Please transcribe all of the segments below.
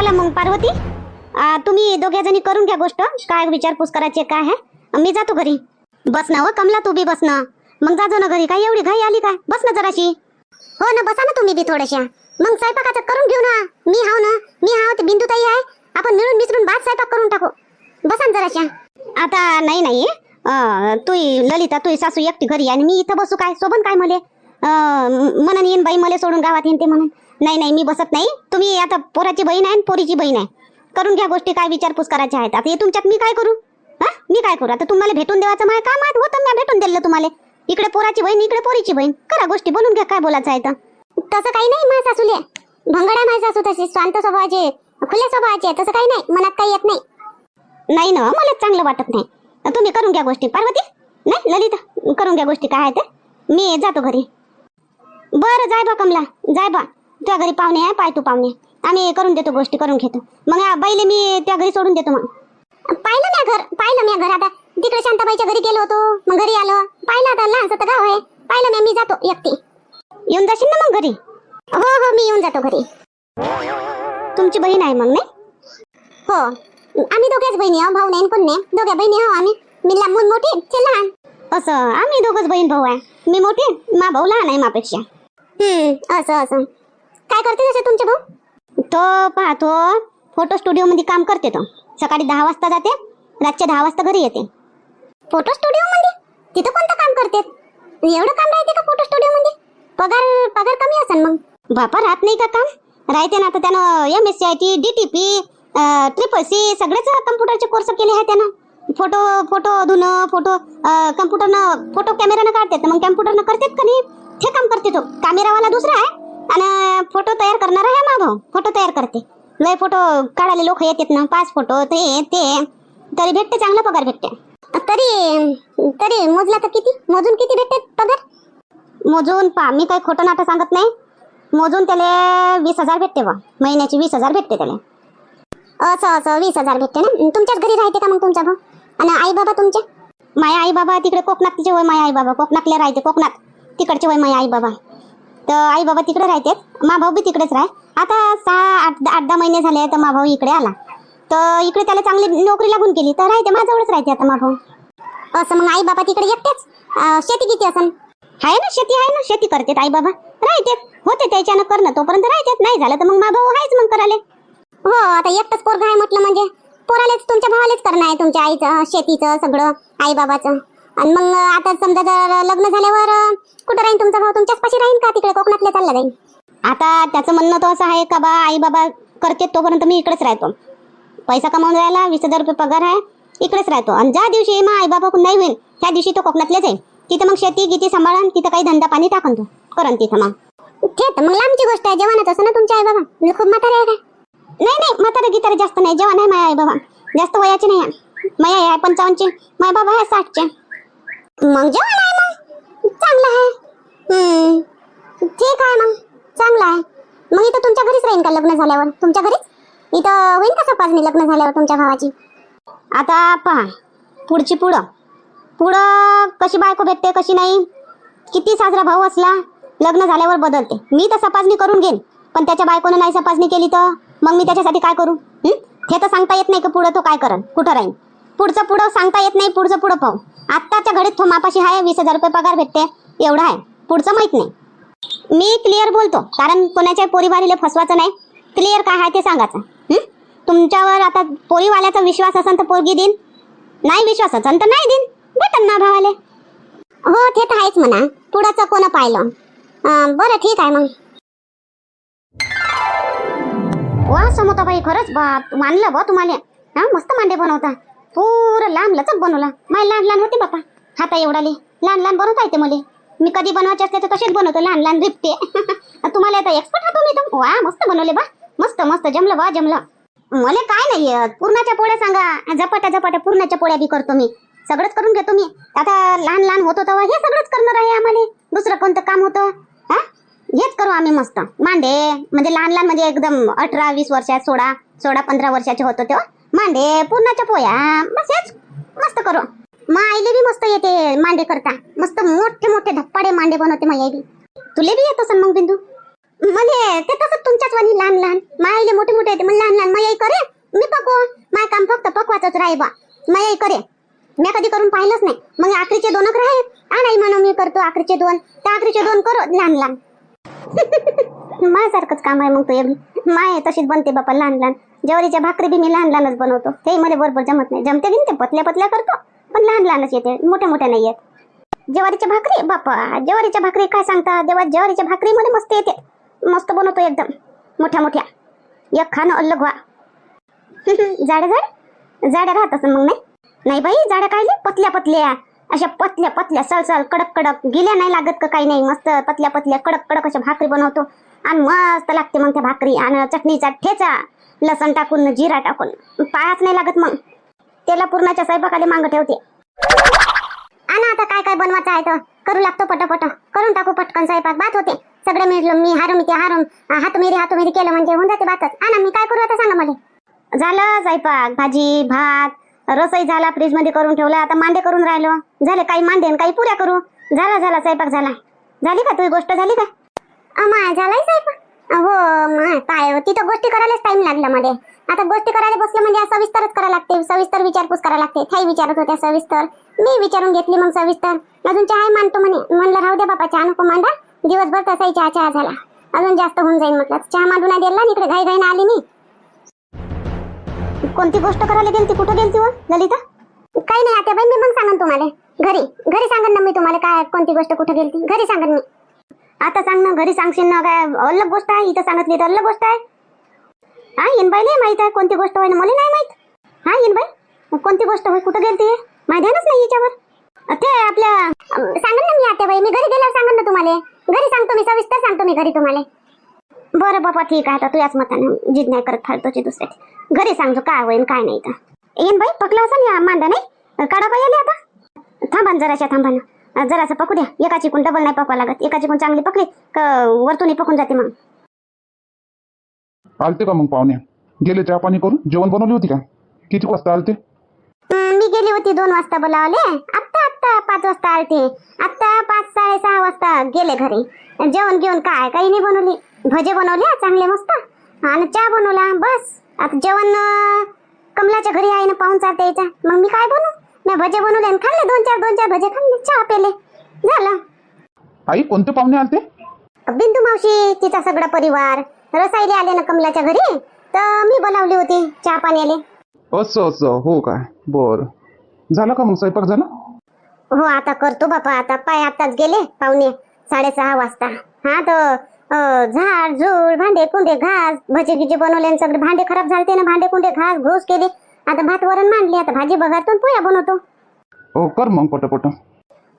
चला मग पार्वती. आ, तुम्ही दोघ्या जणी करून घ्या गोष्ट. काय विचारपूस करायची काय आहे? मी जातो घरी. बस ना हो कमला तू बी बस ना. मग जाजो ना घरी काय एवढी घाई आली काय? बस ना जराशी. हो ना बसा ना तुम्ही बी थोड्याशा. मग स्वयंपाकाचं करून घेऊ ना. मी हाव ना. मी हाव ते बिंदू ताई आहे. आपण मिळून मिसळून भात स्वयंपाक करून टाकू. बसा ना जराशा. आता नाही नाही. अं, तू ललिता तू सासू एकटी घरी आहे आणि मी इथं बसू काय? सोबन काय मले? अं, येईन बाई मला सोडून गावात येईन ते म्हणून. नाही नाही मी बसत नाही. तुम्ही आता पोराची बहीण आहे आणि पोरीची बहीण आहे. करून घ्या गोष्टी काय विचारपूस करायच्या आहेत. आता हे तुमच्यात मी काय करू? हा? मी काय करू? आता तुम्हाला भेटून देवाचं माझं काम आहे होतं मी भेटून दिलं तुम्हाला. इकडे पोराची बहीण इकडे पोरीची बहीण. करा गोष्टी बोलून घ्या काय बोलायचं आहे तर. तसं काही नाही माझ्या सासूले. भंगडा माझ्या सासू तशी शांत स्वभावाचे खुल्या स्वभावाचे तसं काही नाही. मनात काही येत नाही. नाही ना मला चांगलं वाटत नाही. तुम्ही करून घ्या गोष्टी. पार्वती? नाही ललिता करून घ्या गोष्टी काय आहे ते. मी जातो घरी. बरं जाय बा कमला जाय बा. तुझ्या घरी पाहुणे आहे पाय तू पाहुणे. आम्ही करून देतो गोष्टी करून घेतो. मग बैल मी त्या घरी सोडून देतो मग. पाहिलं ना घर पाहिलं मी घर. आता तिकडे शांताबाईच्या घरी गेलो होतो मग घरी आलो. पाहिलं आता लहानसं तर गाव आहे. पाहिलं मी मी जातो एकटी. येऊन जाशील ना मग घरी? हो हो मी येऊन जातो घरी. तुमची बहीण आहे मग नाही? हो. आम्ही दोघ्याच बहिणी आहो भाऊ नाही कोण नाही दोघ्या बहिणी आहो आम्ही. मी लांबून मोठी ते लहान. असं आम्ही दोघंच बहीण भाऊ आहे. मी मोठी मा भाऊ लहान आहे मापेक्षा. हम्म असं असं. काय करते तसे तुमचे भाऊ? तो पाहतो फोटो स्टुडिओ मध्ये काम करते तो. सकाळी दहा वाजता जाते रातच्या दहा वाजता घरी येते. फोटो स्टुडिओ मध्ये? तिथं कोणतं काम करते? एवढं काम राहते का फोटो स्टुडिओ मध्ये? पगार पगार कमी असेल मग. बापा राहत नाही का काम? राहते ना आता त्यानं M S C I T D T P triple C सगळेच कम्प्युटरचे कोर्स केले आहे त्यानं. फोटो फोटो धुणं फोटो कम्प्युटरनं फोटो कॅमेरानं काढतात मग कम्प्युटरनं करतात का नाही? ते काम करते तो. कॅमेरावाला दुसरा आहे. आणि फोटो तयार करणार आहे मा भाऊ फोटो तयार करते. लय फोटो काढायला लोक येतात ना. पाच फोटो ते ते. तरी भेटते चांगला पगार भेटते. तरी तरी मोजला तर किती? मोजून किती भेटते पगार? मोजून पा मी काही खोटं नाटं सांगत नाही. मोजून त्याला वीस हजार भेटते बा. महिन्याची वीस हजार भेटते त्याला. असं असं वीस हजार भेटते ना? तुमच्याच घरी राहते का मग तुमचा भाऊ? आणि आई बाबा तुमचे? माया आई बाबा तिकडे कोकणात तिचे वय माया आई बाबा. कोकणातले राहते कोकणात. तिकडचे वय माया आई बाबा. तर आई बाबा तिकडे राहतात. मा भाऊ बी तिकडेच राह आता सहा आठ आठ दहा महिने झाले तर मा भाऊ इकडे आला. तर इकडे त्याला चांगली नोकरी लागून केली. तर राहते माझ्यावरच राहते आता मा भाऊ. असं मग आई बाबा तिकडे एकटेच? शेती किती असन? आहे ना शेती आहे ना शेती करतात आई बाबा. राहते होते त्याच्यानं करणं तोपर्यंत राहतात. नाही झालं तर मग मा भाऊ आहेच मग कराले हो आता एकटाच पोरगा आहे म्हटलं म्हणजे. पोरालेच तुमच्या भावालेच करणं आहे तुमच्या आईचं शेतीचं सगळं आई बाबाचं. आणि मग आता समजा जर लग्न झाल्यावर कुठं राहील तुमचा भाऊ? तुमच्याच पाशी राहील का? तिकडे कोकणातले चालला जाईल आता त्याचं म्हणणं तर असं आहे का बा आई बाबा करते तोपर्यंत मी इकडेच राहतो. पैसा कमावून राहिला वीस हजार रुपये पगार आहे इकडेच राहतो. आणि ज्या दिवशी मग आई बाबा नाही होईल त्या दिवशी तो कोकणातले जाईल तिथं मग शेती गिती सांभाळून तिथं काही धंदा पाणी टाकून तो. करन तिथं मग. ठीक मग लांबची गोष्ट आहे जेवणच असं ना तुमच्या आई बाबा म्हणजे खूप म्हातारे आहे काय? नाही नाही म्हातारे गितारे जास्त नाही. जेवण आहे माझ्या आई बाबा जास्त वयाचे नाही आहे. माझ्या आहे पंचावन्नचे. माझ्या बाबा आहे साठचे. मग जेवण आहे मग. चांगलं आहे. हम्म. ठीक आहे मग. चांगलं आहे. मग इथं तुमच्या घरीच राहीन का लग्न झाल्यावर? तुमच्या घरीच? इथं होईल का तपासणी लग्न झाल्यावर तुमच्या भावाची? आता पहा. पुढची पुढं. पुढं कशी बायको भेटते कशी नाही? किती साजरा भाऊ असला लग्न झाल्यावर बदलते. मी तर तपासणी करून घेईन. पण त्याच्या बायकोनं नाही तपासणी केली तर? मग मी त्याच्यासाठी काय करू? हे? तर सांगता येत नाही की पुढं तो काय करन कुठं राहीन? पुढचं पुढं सांगता येत नाही पुढचं पुढं पाहू. आत्ताच्या घडीत तो मापाशी आहे वीस हजार रुपये पगार भेटते एवढा आहे. पुढचं माहीत नाही. मी क्लिअर बोलतो कारण कोणाच्या पोरीवारीला फसवायचं नाही. क्लिअर काय आहे ते सांगायचं. तुमच्यावर आता पोरीवाल्याचा विश्वास असेल तर पोरगी देईन. नाही विश्वास असेल तर नाही देईन. भेटन ना भावाले. हो ते तर आहेच म्हणा. पुढचं कोण पाहिलं? बरं ठीक आहे मग. वा समोताबाई खरंच बा मानलं बा तुम्हाला. हा मस्त मांडे बनवता. पुरं लांब लचक बनवला. माय लहान लहान होते बापा. हाता एवढाले. लहान लहान बनवता येते मला. मी कधी बनवायचे असते तर तसेच बनवतो. लहान लहान रिपते तुम्हाला आता एक्सपर्ट हातो मी तर वा मस्त बनवले बा. मस्त मस्त. जमलं बा जमलं. मला काय नाही पूर्णाच्या पोळ्या सांगा. झपाट्या झपाट्या पूर्णाच्या पोळ्या बी करतो मी. सगळंच करून घेतो मी. आता लहान लहान होतो तेव्हा हे सगळंच करणार आहे आम्हाला. दुसरं कोणतं काम होतं? हा? हेच करू आम्ही मस्त. मांडे. म्हणजे लहान लहान म्हणजे एकदम अठरा वीस वर्षात सोळा सोळा पंधरा वर्षाचे होतो तेव्हा मांडे पूर्णाच्या पोया. बस हेच मस्त करू. मा आईले बी मस्त येते मांडे करता. मस्त मोठे मोठे धप्पाडे मांडे बनवते माझी आई बी. तुले बी येत असेल मग बिंदू? म्हणजे ते तसं तुमच्याच वाणी लहान लहान. माईले मोठे मोठे येते. मग लहान लहान. मायाई करे. मी पकव. माय काम फक्त पकवाच राही बा. मायाई करे. मी कधी करून पाहिलंच नाही. मग आखरीचे दोनच राहे. आणाई म्हणून मी करतो आखरीचे दोन. त्या आखरीचे दोन करो. लहान लहान. माझ्यासारखंच काम आहे मग तो बी माय तशीच बनते बापा लहान लहान. ज्वारीच्या भाकरी बी मी लहान लहानच बनवतो. ते मला बरोबर जमत नाही. जमते बी ते पतल्या पतल्या करतो पण लहान लहानच येते. मोठ्या मोठ्या नाही येत. ज्वारीच्या भाकरी? बापा ज्वारीच्या भाकरी काय सांगता? जेव्हा ज्वारीच्या भाकरी मध्ये मस्त येते. मस्त बनवतो एकदम. मोठ्या मोठ्या. एक खाणं अलग व्हा. जाड्या जाड जाड्या राहत असं मग नाही? नाही बाई जाड्या कायले पतल्या पतल्या. अशा पतल्या पतल्या सळसळ कडक कडक. गिल्या नाही लागत का काही नाही? मस्त पतल्या पतल्या कडक कडक अशा भाकरी बनवतो. आणि मस्त लागते मग त्या भाकरी. आणि चटणीचा ठेचा. लसण टाकून जिरा टाकून. पायाच नाही लागत मग. त्याला पूर्णाच्या स्वयंपाकाले मांग ठेवते. आणा आता काय काय बनवायचं आहे तर. करू लागतो पटापट. करून टाकू पटकन स्वयंपाक. बात होते. सगळे मिळलं मी हारून ते हारून. हात मेरी हात मेरी केलं म्हणजे होऊन जाते बातच आणा मी काय करू आता सांगा मला. झालं स्वयंपाक. भाजी भात. रसोई झाला फ्रीजमध्ये करून ठेवला. आता मांडे करून राहिलो. झाले काही मांडे काही पुऱ्या करू. झाला झाला स्वयंपाक झाला. झाली का तुझी गोष्ट? झाली का? अमाय झालाय स्वयंपाक. हो मग काय तिथं गोष्टी करायलाच टाइम लागला मध्ये. आता गोष्टी करायला बसलं म्हणजे सविस्तरच करायला लागते. सविस्तर विचारपूस करायला लागते. काही विचारत होत्या सविस्तर. मी विचारून घेतली मग सविस्तर. अजून चहा मानतो म्हणे. म्हणलं राहू दे बाबा चहा नको मांडा. दिवसभर तसाही चहा चहा झाला. अजून जास्त होऊन जाईल म्हटलं. चहा मांडून नाही दिला इकडे घाई घाईने आली मी. कोणती गोष्ट करायला गेलती? कुठं गेलती व ललिता? काही नाही आता बाई मी मग सांगन तुम्हाला. घरी. घरी सांगन ना मी तुम्हाला काय कोणती गोष्ट कुठं गेलती? घरी सांगन मी. आता सांग ना घरी सांगशील ना काय अलग गोष्ट आहे? इथं सांगितली तर अलग गोष्ट आहे. हा येनबाई नाही माहीत आहे कोणती गोष्ट होय ना मला नाही माहीत. हा येनबाई कोणती गोष्ट होय कुठं गेलती? माहिती ध्यानच नाही याच्यावर ते आपल्या अं, ना मी आता बाई मी घरी गेल्यावर सांगन ना तुम्हाला. घरी सांगतो मी सविस्तर सांगतो मी घरी तुम्हाला. बरं बाबा ठीक आहे आता तू याच मताने जिद नाही करत फालतोची दुसऱ्याची. घरी सांगतो काय होईन काय नाही तर. येईन बाई पकला असा या मांडा नाही काढा बाई आता. थांबा जराशा थांबा ना. जरासं पकू द्या. एकाची कोण डबल नाही पकवा लागत. एकाची कोण चांगली पकली का वरतून पकून जाते मग. आलते का मग पाहुणे? गेले चहा पाणी करून? जेवण बनवली होती का? किती वाजता आलते? मी गेली होती दोन वाजता बोलावले. आत्ता आत्ता पाच वाजता आलते. आत्ता पाच साडेसहा वाजता गेले घरी. जेवण घेऊन काय काही नाही बनवली. भजे बनवले चांगले मस्त. आणि चहा बनवला बस. आता जेवण कमलाच्या घरी आहे ना पाहून चार द्यायचा मग मी काय बनवू? मी भजे बनवले आणि खाल्ले. दोन चार दोन चार भजे खाल्ले. चहा पेले. झालं. आई कोणते पाहुणे आलते? बिंदू मावशी तिचा सगळा परिवार. रसायले आले ना कमलाच्या घरी. तर मी बोलावली होती चहा पाण्याले. असं असं. हो काय बर. झालं का मग स्वयंपाक? झाला? हो आता करतो बापा. आता पाय आताच गेले पाहुणे. साडेसहा वाजता. हा तर अं, झाड झूड भांडे कुंडे घास भजे गिजे बनवले आणि सगळे भांडे खराब झालते ना. भांडे कुंडे घास घोस केले. आता भात वरण मांडले आता भाजी बघातून पोया बनवतो. हो कर मग पटापट.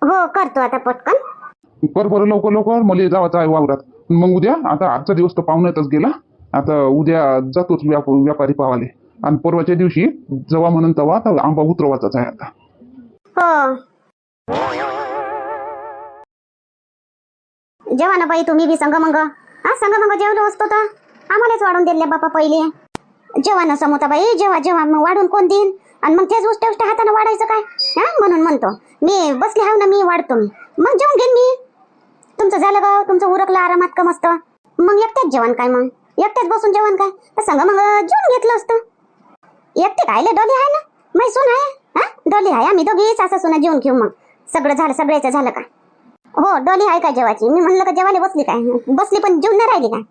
हो करतो आता पटकन. कर बरं लवकर लवकर. मला जावाचं आहे वावरात. मग उद्या आता आजचा दिवस तर पाहुण्यातच गेला. आता उद्या जातोच व्याप व्यापारी पावाले आणि परवाच्या दिवशी जेव्हा म्हणून तेव्हा आता आंबा उतरवाचाच आहे आता. हो. जेवा ना बाई तुम्ही बी संग मग हा संग मग जेवलो असतो तर आम्हालाच वाढून दिले बापा पहिले. जेव्हा ना समोता बाई जेव्हा जेव्हा मग वाढून कोण देईन? आणि मग तेच गोष्ट उष्ट हाताने वाढायचं काय? हा? म्हणून म्हणतो. मी बसले हाव ना मी वाढतो. मी मग जेवण घेईन मी. तुमचं झालं का तुमचं उरकलं आरामात का मस्त? मग एकट्याच जेवण काय मग? एकट्याच बसून जेवण काय? तर संग मग जेवण घेतलं असतं. एकटे कायले डोली आहे ना? मै सून आहे हा? डोली आहे आम्ही दोघी सासा सुना जेवण घेऊ मग. सगळं झालं सगळ्याचं झालं का? हो डोली आहे का जेवाची मी म्हणलं का जेवायला बसली काय? बसली पण जेवण नाही राहिली काय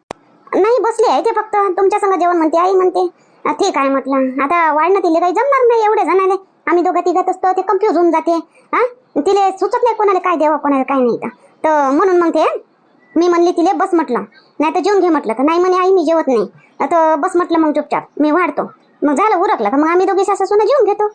नाही बसली आहे ते फक्त. तुमच्या संग जेवण म्हणते आई म्हणते. ठीक आहे म्हटलं. आता वाढणं तिले काही जमणार नाही एवढे जणाले. आम्ही दोघं तिघत असतो ते कन्फ्युज होऊन जाते. हा तिले सुचत नाही कोणाला काय द्यावं कोणाला काय नाही. तर. म्हणून मग ते मी म्हणली तिले बस म्हटलं. नाही तर जेवून घे म्हटलं. तर नाही म्हणे आई मी जेवत नाही. आता बस म्हटलं मग चुपचाप. मी वाढतो. मग झालं उरकलं. का मग आम्ही दोघी सासून जेवून घेतो.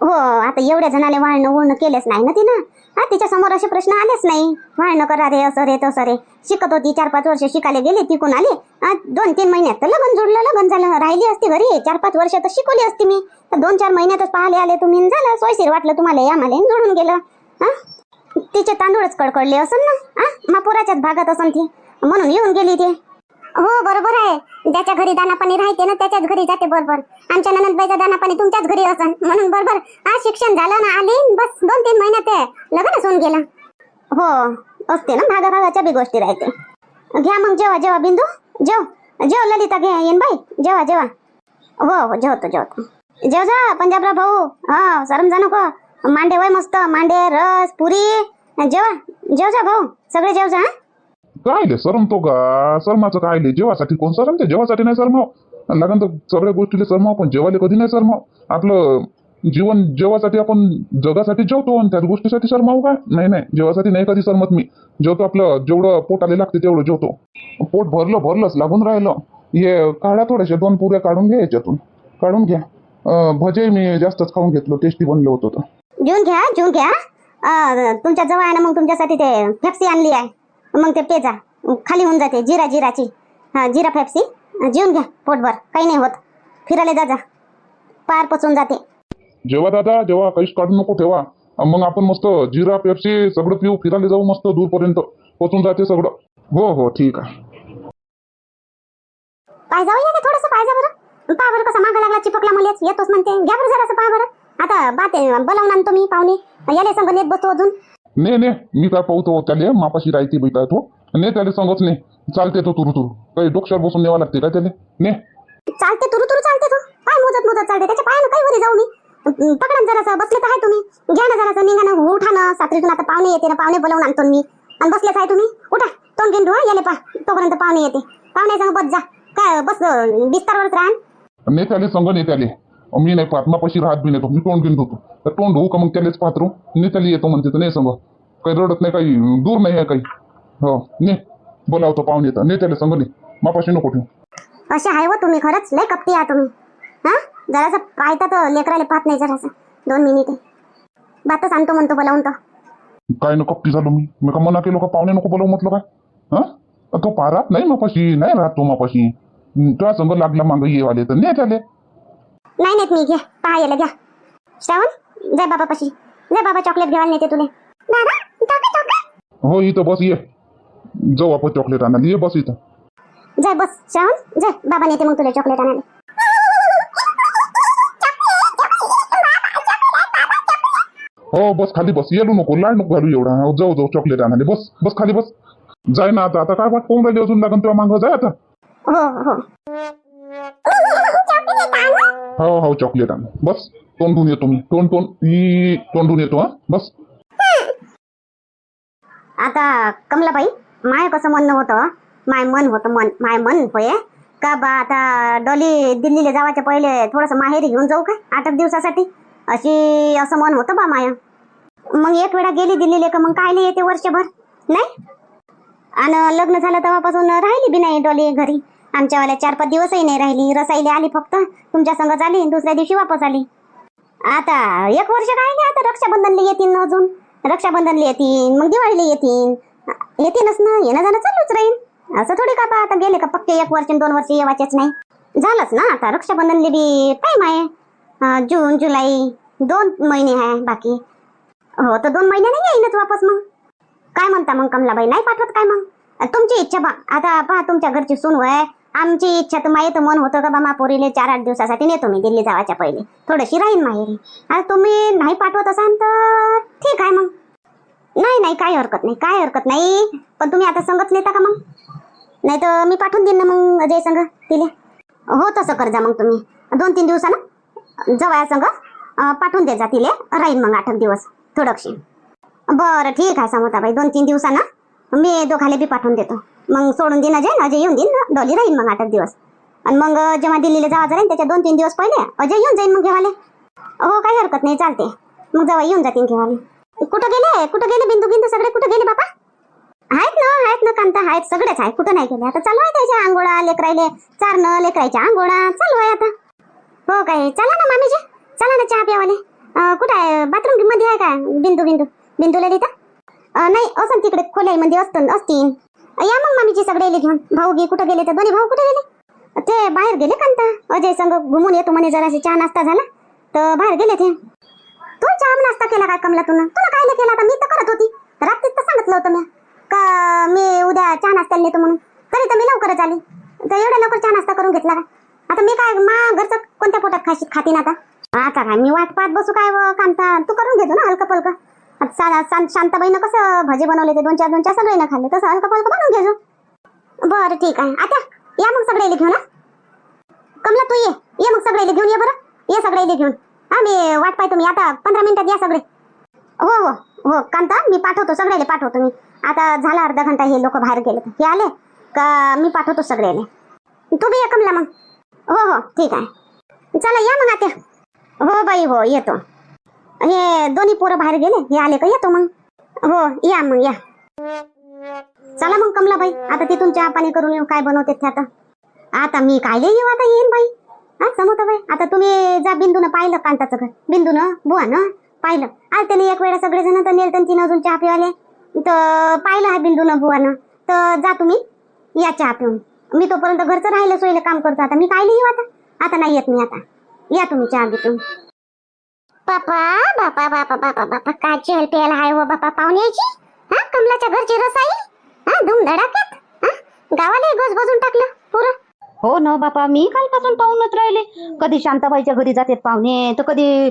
हो आता एवढ्या जणाले वाळणं उळणं केलेच नाही ना तिनं? हा तिच्या समोर असे प्रश्न आलेच नाही. वाळणं करा रे असं रे तसं रे. शिकत होती चार पाच वर्ष शिकायला गेली तिकून आली. हा, दोन तीन महिन्यात तर लग्न जुडलं लग्न झालं. राहिली असती घरी. चार पाच वर्ष तर शिकवली असती मी. तर दोन चार महिन्यातच पाहिले आले तुम्ही झालं. सोयशीर वाटलं तुम्हाला आम्हाला आणि जुळून गेलं. हा? तिचे तांदूळच कडकडले असन ना? हा? मापुराच्याच भागात असन ती. म्हणून येऊन गेली ती. हो बरोबर आहे. ज्याच्या घरी दाना पाणी राहते ना त्याच्याच घरी जाते बरोबर. आमच्या ननदबाईचा दाना पाणी तुमच्याच घरी असन. म्हणून बरोबर आज शिक्षण झालं ना आली बस दोन तीन महिन्यात लग्नच होऊन गेलं. हो असते ना भागा भागाच्या बी गोष्टी राहते. घ्या मग जेवा जेवा बिंदू. जेव जेव ललिता घे येईन बाई. जेवा जेवा. हो हो जेवतो जेवतो. जेव जा पंजाबराव भाऊ. हा सरम जा नको. मांडे वय मस्त मांडे रस पुरी. जेवा जेव जा भाऊ. सगळे जेव जा हा? कायले सरमतो का? सरमाचं कायले जेवासाठी कोण सरमते जेवासाठी नाही सरमाव लागन तर सगळ्या गोष्टीला सरमाव पण जेवायला कधी नाही सरमाव आपलं जीवन जेवासाठी आपण जगासाठी जेवतो आणि त्याच गोष्टीसाठी सरमाव काय नाही नाही. जेवासाठी नाही कधी सरमत मी. जेवतो आपलं जेवढं पोटाला लागते तेवढं जेवतो. पोट भरलं भरलंच लागून राहिलं. हे काढा थोड्याशा दोन पुऱ्या काढून घ्या याच्यातून. काढून घ्या. भजे मी जास्तच खाऊन घेतलं टेस्टी बनलं होतं घेऊन घ्या घेऊन घ्या. तुमच्या जवळ आहे ना मग तुमच्यासाठी ते फेप्सी आणली आहे. मग ते पेजा खाली होऊन जाते जिरा जिराची. हा जिरा फेप्सी जेवून घ्या पोटभर. काही नाही होत. फिरायला जा जा. पार पचून जाते. जेव्हा दादा जेव्हा काहीच काढू नको ठेवा. मग आपण मस्त जिरा पेप्सी सगळं पिऊ फिरायला जाऊ मस्त दूरपर्यंत. पोचून जाते सगळं. हो हो ठीक आहे. पाय जाऊया का थोडस पाय जा बरं. पा बरं कसा मागा लागला चिपकला मला येतोच म्हणते. घ्या बरं जरासं पा बरं. आता बात आणतो मी पाहुणे. याले संग नेत बसतो अजून. ने ने मी काय पाहतो त्याले मापाशी राहते बैठा तो ने त्याला सांगत नाही चालते तो तुरु तुरु काही डोक्यावर बसून न्यावा लागते काय त्याले ने चालते तुरु तुरु चालते तू काय मोजत मोजत चालते त्याच्या पायानं काही मध्ये जाऊ मी पकडा ना जरासं बसले आहे तुम्ही घ्या ना जरासं निघा ना उठा ना सात्रीतून आता पाहुणे येते ना पाहुणे बोलावून आणतो मी आणि बसलेच आहे तुम्ही उठा तोंड घेऊन धुवा याले पा तोपर्यंत पाहुणे येते पाहुणे सांग बस जा काय बस बिस्तारवरच राहा ने त्याले संग ने त्याले मी नाही पाहत. मापाशी राहत बी नेतो मी तोंड घेऊन धुतो तर तोंड धुवू का मग त्यालेच पाहतो ने त्याला येतो म्हणते तर नाही संग काही रडत नाही काही दूर नाही आहे काही. हो ने. बोलावतो पाहुणे येतं. ने त्याला संग ने. मापाशी नको ठेवू. असे आहे व तुम्ही खरंच? लय कपटी आहे तुम्ही. हा? जरासं पाहता तर लेकराले पाहत नाही जरासं. दोन मिनिटे. बातच आणतो म्हणतो बोलावून तर काय नको कपटी झालो मी. मी का मना केलो का? पाहुणे नको बोलव म्हटलं काय हा? तो पारात नाही मापाशी. नाही राहत तो मापाशी. हं, तुझ्या संग लागला मागं ये वाले. तर नाही त्याले नाही नेत मी घ्या पहा याला घ्या. श्रावण जय बाबा पशी जय बाबा चॉकलेट घेवायला नेते तुले. बाबा चॉकलेट चॉकलेट हो इथं बस ये. जाऊ आपण चॉकलेट आणायला. ये बस इथं. जय बस. श्रावण जय बाबा नेते मग तुला चॉकलेट आणायला. हो बस खाली बस. येलो नको लाड नको घालू एवढा. हो, जाऊ जाऊ चॉकलेट आणायला. बस बस खाली बस. जाय ना आता. आता काय वाट पाहून राहिली अजून लागन तेव्हा मागं? जाय आता. हो हो. हो हो चॉकलेट आण. बस तोंडून येतो मी. तोंड तोंड ई तोंडून येतो हा. बस. आता कमलाबाई माय कसं म्हणणं होतं? माय मन होतं मन माय मन होय. का बा आता डॉली दिल्लीला जावाच्या पहिले थोडंसं माहेरी घेऊन जाऊ काय आठ एक दिवसासाठी? अशी असं मन होतं बा माय. मग एक वेळा गेली दिल्लीला का मग काय येते वर्षभर? नाही? आणि लग्न झालं तेव्हापासून राहिली बी नाही डॉली घरी. आमच्यावाल्या चार पाच दिवसही नाही राहिली. रसाईले आली फक्त. तुमच्या संगत आली दुसऱ्या दिवशी वापस आली. आता एक वर्ष काय नाही आता रक्षाबंधनला येतील ना अजून. रक्षाबंधनला येतील मग दिवाळीला येतील येतीलच ना येणं जाणं चालूच राहील असं थोडी का बा आता गेले का पक्के एक वर्ष दोन वर्ष येवायचेच नाही. झालंच ना आता रक्षाबंधनला बी टाईम आहे. जून जुलै दोन महिने आहे बाकी. हो तर दोन महिने नाही येईनच वापस मग. काय म्हणता मग कमलाबाई? नाही पाठवत काय मग? तुमची इच्छा बा आता पहा तुमच्या घरची सून आहे आमची इच्छा तर माहीत मन होतं का बामा पोरीले चार आठ दिवसासाठी नेतो मी दिल्ली जावाच्या पहिले. थोडीशी राहीन माहेरी आता तुम्ही नाही पाठवत असाल तर ठीक आहे मग. नाही नाही काही हरकत नाही काय हरकत नाही. पण तुम्ही आता संगच नेता का मग? नाही तर मी पाठवून देईन ना मग अजय संघ तिले. हो तसं कर जा मग तुम्ही. दोन तीन दिवसानं जवळ संघ पाठवून दे जा तिले. राहीन मग आठ दिवस थोडंशी बरं ठीक आहे समोताबाई. दोन तीन दिवसानं मी दोघाले बी पाठवून देतो. मग सोडून देईन अजय अजय येऊन देईन डॉली राहील मग आठ दिवस. आणि मग जेव्हा दिल्लीला जायचं राहील त्याच्या दोन तीन दिवस पहिले अजय येऊन जाईन मग घेवाले. हो काही हरकत नाही चालते. मग जेव्हा येऊन जातील घेवाले. कुठं गेले? कुठं गेले बिंदू बिंदू सगळे? कुठं गेले बापा? आहेत ना आहेत ना कांता आहेत सगळेच आहे कुठं नाही गेले? आता चालू आहे त्याच्या आंघोळा लेकरायले चारणं लेकरायच्या आंघोळा चालू आहे आता. हो काय? चला ना मामीजी. चला ना चहा प्यावाले. कुठं आहे? बाथरूममध्ये आहे का? बिंदू बिंदू. बिंदू ललिता नाही असं तिकडे खोल्यामध्ये असतं असतील. या मग मामीचे सगळे घेऊन. भाऊ गे कुठं गेले तर दोन्ही भाऊ कुठे गेले? ते बाहेर गेले कांता अजय संग घुमून येतो म्हणे जराशी. चहा नाश्ता झाला तर बाहेर गेले ते. तू चहा नाश्ता केला काय कमला तुला तुला काय केला आता? मी तर करत होती. रात्रीच तर सांगितलं होतं मी. का मी उद्या चहा नाश्त्याला नेतो म्हणून. तरी तर मी लवकरच आली. तर एवढ्या लवकर चहा नाश्ता करून घेतला का? आता मी काय मा घरचं कोणत्या पोटात खाशी खातीन आता? आता काय? मी वाट पाहत बसू काय व कांता तू करून घेतो ना हलकं पलकं शांताबाईनं कसं भजे बनवले ते? दोन चार दोन चार सगळे खाल्ले. तसं हलकं पलकं बनवून घेजो बरं ठीक आहे. आता या मग सगळे घेऊन कमला तू ये. ये मग सगळे घेऊन ये बरं. ये सगळे घेऊन. हा मी वाट पाय तुम्ही आता पंधरा मिनिटात या सगळे. हो हो. हो कांता मी पाठवतो. सगळ्याला पाठवतो मी. आता झाला अर्धा घंटा हे लोक बाहेर गेले हे आले? का मी पाठवतो सगळ्याला? तू बी ये कमला मग. हो हो. ठीक आहे. चला या मग आता. हो बाई हो. येतो. हे दोन्ही पोरं बाहेर गेले. हे आले का? येतो मग. हो या मग या. चला मग कमलाबाई आता तिथून चहा पाणी करून येऊ. काय बनवते ते आता? आता मी काय येऊ आता येईन बाई? हा समोर बाई आता तुम्ही जा बिंदून पाहिलं कांताचं घर. बिंदून बुवा ना पाहिलं. आज त्याने एक वेळा सगळेजण तर नेलतन तीन अजून चहा पिवाले. तर पाहिलं हा बिंदून बुवानं. तर जा तुम्ही या चहा पिऊन. मी तोपर्यंत घरचं राहिलं सोयीला काम करतो. आता मी काय येऊ आता? आता नाही येत मी आता. या तुम्ही चहा घेतून बापा बापा बापा बापा बापा काय चेल पेल आहे हो बापा पाहुण्याची हा कमलाच्या घरची रसाई? हा धुमधडाक्यात हा गावाला गोस बजून टाकलं पुरं. हो ना बापा मी कालपासून पाहूनच राहिले. कधी शांताबाईच्या घरी जाते पाहुणे तर कधी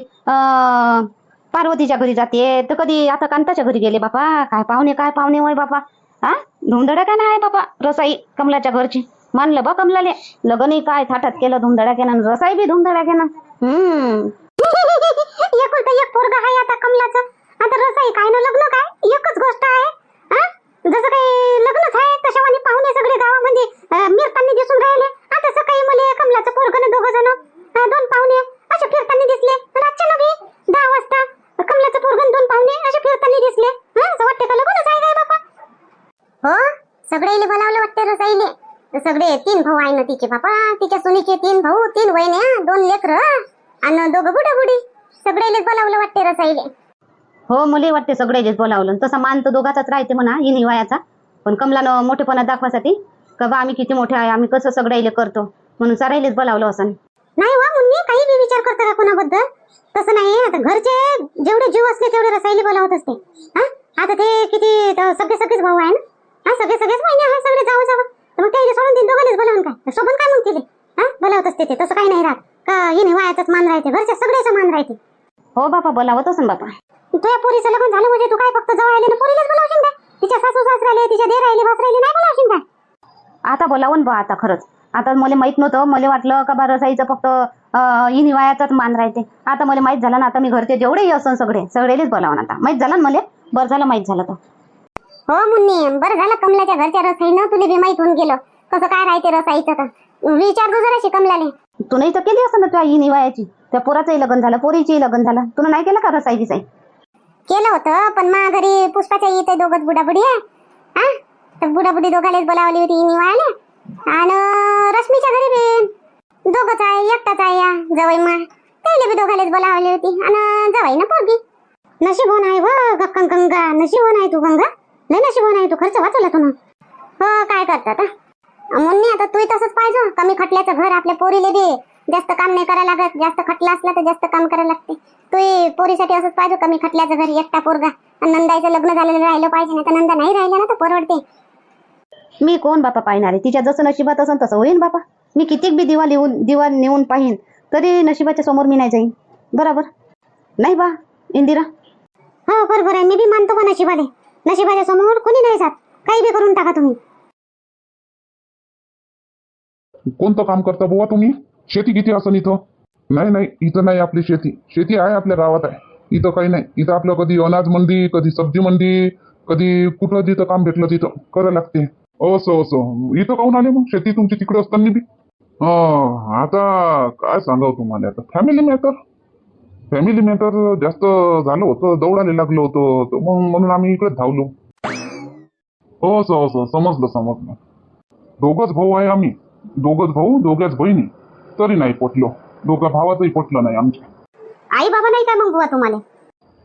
पार्वतीच्या घरी जाते तर कधी आता कांताच्या घरी गेले बापा. काय पाहुणे काय पाहुणे होय बापा? हा धुमधडाक्यानं आहे बापा रसाई कमलाच्या घरची. मानलं बा कमलाले. लग्नही काय थाटात केलं धुमधडा आणि रसाई बी धुमधडाक्यानं हम्म. एकुलता एक पोरगा आहे आता कमलाचं. आता रसाई काय ना लग्न काय? एकच गोष्ट आहे हा? जसं काही लग्नच आहे तशावानी पाहुणे सगळे गावामध्ये दिसून राहिले. आता सकाळी मला कमलाचं पोरग ना जण दोन पाहुणे असे फिरताना दिसले. रातच्या नवी दहा वाजता कमलाचं पोरग दोन पाहुणे असे फिरताना दिसले. हा असं वाटतं का लग्नच आहे काय बापा? हो सगळे बोलावलं वाटते रसाईले. सगळे तीन भाऊ आहे ना तिचे बापा तिच्या सुनीचे तीन भाऊ तीन वहिने दोन लेकर आणि दोघं बुडा सगळेलेच बोलावलं वाटते रसाईले हो मुली वाटते सगळेच बोलावलं. तसा मान तर दोघाचाच राहते म्हणा ही निवायाचा पण कमलानं मोठेपणा दाखवासाठी का बा आम्ही किती मोठे आहे आम्ही कसं सगळ्याले करतो म्हणून सरायलेच बोलावलं असं. नाही वा मुन्नी काही बी विचार करता का कोणाबद्दल? तसं नाही आता घरचे जेवढे जीव असले तेवढे रसायली बोलावत असते. हा? आता ते किती सगळे सगळेच भाऊ आहे ना? हा सगळे सगळेच महिने आहे सगळे जावं जावं. तर मग काही सोडून तीन दोघांनीच बोलावून काय? सोबत काय म्हणते हा? बोलावत असते ते तसं काही नाही राहत. का हिने वायाचाच मान राहते घरच्या सगळ्याचं मान राहते. हो बापा बोलावत असं बापा. तुझ्या पोरीचं लग्न झालं म्हणजे तू काय फक्त जवळ आले ना पोरीलाच बोलावशील तिच्या सासू सासऱ्याले तिच्या देर राहिले भास राहिले नाही बोलावशील काय आता बोलावून बा आता खरंच. आता मला माहीत नव्हतं मला वाटलं का बा रसाईचं फक्त अं, ही निवायाचाच मान राहते. आता मला माहीत झालं ना आता मी घरचे जेवढेही असन सगळे सगळेलेच बोलावून आता. माहीत झालं ना मला? बरं झालं माहीत झालं तर. हो मुन्नी बरं झालं कमलाच्या घरच्या रसाईनं तुला बी माहीत होऊन गेलं. कसं काय राहते रसाईचं तर? विचार तू जराशी कमलाले. तू नाही तर केली असं ना तुझ्या ही निवायाची त्या पोराचंही लग्न झालं पोरीचंही लग्न झालं. तुला नाही केलं का रसाई बिसाई केलं होतं पण मा घरी पुष्पाच्या इथे दोघच बुडाबुडी आहे. हा? तर बुडाबुडी दोघालेच बोलावली होती निवाळले आणि रश्मीच्या घरी बी दोघच आहे एकटाच आहे या जवळ मा. त्याला बी दोघालेच बोलावली होती. आणि जवळ ना पोगी नशीब होऊन आहे व गक्कन गंगा नशीब होऊन आहे तू गंगा. लय नशीब होऊन आहे तू खर्च वाचवला तू हो काय करतात मुन्नी आता तू तसंच पाहिजे. कमी खटल्याचं घर आपल्या पोरीले बी. जास्त काम नाही करायला लागत जास्त खटला असला तर जास्त काम करायला लागते. तू पोरीसाठी असंच पाहिजे कमी खटल्याचं घर एकटा पोरगा. आणि नंदाईचं लग्न झालेलं राहिलं पाहिजे नाही तर नंदा नाही राहिल्या ना तर परवडते. मी कोण बापा पाहणार आहे? तिच्या जसं नशिबात असन तसं होईन बापा. मी कितीक बी दिवा लिहून दिवा नेऊन पाहीन तरी नशिबाच्या समोर मी नाही जाईन. बरोबर? नाही बा इंदिरा. हो बरोबर आहे. मी बी मानतो का नशिबाले. नशिबाच्या समोर कोणी नाही जात. काही बी करून टाका तुम्ही. कोणतं काम करता बुवा तुम्ही? शेती किती असन इथं? नाही नाही इथं नाही आपली शेती. शेती आहे आपल्या गावात आहे. इथं काही नाही. इथं आपलं कधी अनाज मंडी कधी सब्जी मंडी कधी कुठं जिथं काम भेटलं तिथं करावं लागते. असं असं. इथं काहून आले मग? शेती तुमची तिकडे असताना बी? आता काय सांगाव तुम्हाला? आता फॅमिली मॅटर फॅमिली मॅटर जास्त झालं होतं दौडायला लागलं होतं. तर मग म्हणून आम्ही इकडे धावलो. हो असं असं. समजलं समजलं. दोघच भाऊ आहे आम्ही. दोघच भाऊ दोघ्याच बहिणी. तरी नाही पटलो. दोघं भावाचंही पटलं नाही आमच्या. आई बाबा नाही काय मग बुवा तुम्हाला?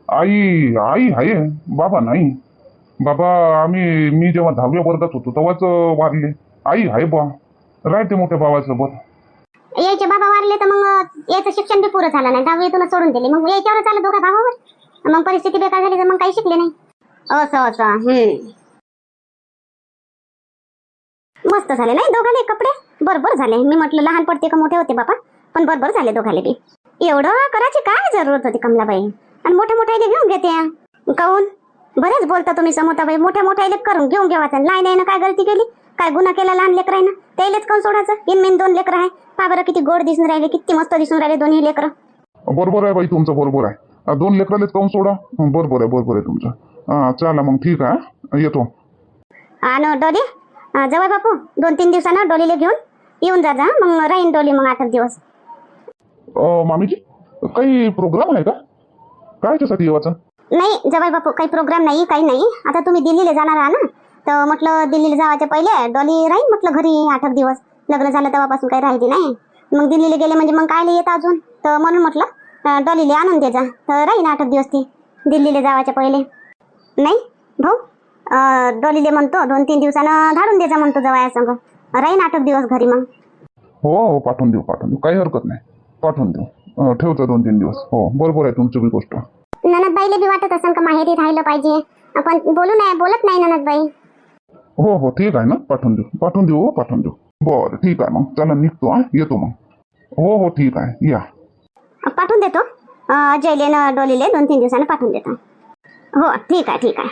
आई आई आहे बाबा नाही. बाबा आम्ही मी जेव्हा दहाव्या वर्गात होतो तेव्हाच वारले. आई आहे बा राहते मोठ्या भावासोबत. यायचे बाबा वारले तर मग याचं शिक्षण बी पुरं झालं नाही. दहावीतूनच सोडून दिले. मग याच्यावरच आलं दोघा भावावर? मग परिस्थिती बेकार झाली तर मग काही शिकले नाही. असं असं हम्म. मस्त झाले नाही दोघाले कपडे? बरोबर झाले. मी म्हटलं लहान पडते का मोठे होते बाबा पण बरोबर झाले दोघाले बी. एवढं करायची काय जरूरत होती कमलाबाई? आणि मोठ्या मोठ्याले घेऊन घेते. काऊन? बरेच बोलता तुम्ही समोताबाई. मोठ्या मोठ्याले करून घेऊन घेवायचं. लाईन आहे ना काय गलती केली? काय गुन्हा केला लहान लेकर आहे ना त्यालाच काऊन सोडायचं? इन मेन दोन लेकर आहे. पा बरं किती गोड दिसून राहिले किती मस्त दिसून राहिले दोन्ही लेकर. बरोबर आहे बाई तुमचं बरोबर आहे. दोन लेकरालेच काऊन सोडा? बरोबर आहे बरोबर आहे तुमचं. चला मग ठीक आहे येतो. आणि डोली. जवळ बापू दोन तीन दिवसानं डोलीला घेऊन येऊन जा मग राहीन डोली मग आठ दिवस. मामीजी काही प्रोग्राम आहे का? काय त्यासाठी येवाचं? नाही जवळ बापू काही प्रोग्राम नाही काही नाही. आता तुम्ही दिल्लीला जाणार आहा ना तर म्हटलं दिल्लीला जावाच्या पहिले डॉली राहील म्हटलं घरी आठ दिवस. लग्न झालं तेव्हापासून काही राहिली नाही. मग दिल्लीला गेले म्हणजे मग कायला येत अजून? तर म्हणून म्हटलं डॉलीला आणून दे जा. तर राहीन आठ दिवस ती दिल्लीला जावाच्या पहिले. नाही भाऊ? डॉलीले म्हणतो दोन तीन दिवसानं धाडून दे जा म्हणतो जवळ संग राहीन आठ एक दिवस घरी मग. हो हो पाठवून देऊ पाठवून देऊ. काही हरकत नाही. पाठवून देऊ. अं, ठेवतो दोन तीन दिवस. हो बरोबर आहे तुमची बी गोष्ट. ननदबाईले बी वाटत असेल का माहेरी राहिलं पाहिजे? आपण बोलू नाही बोलत नाही ननदबाई. हो हो ठीक आहे ना. पाठवून देऊ. पाठवून देऊ हो पाठवून देऊ. बरं ठीक आहे मग. चला निघतो हा. येतो मग. हो हो ठीक आहे. या. पाठवून देतो. अं, अजयले न डोलीले दोन तीन दिवसानं पाठवून देतो. हो ठीक आहे ठीक आहे.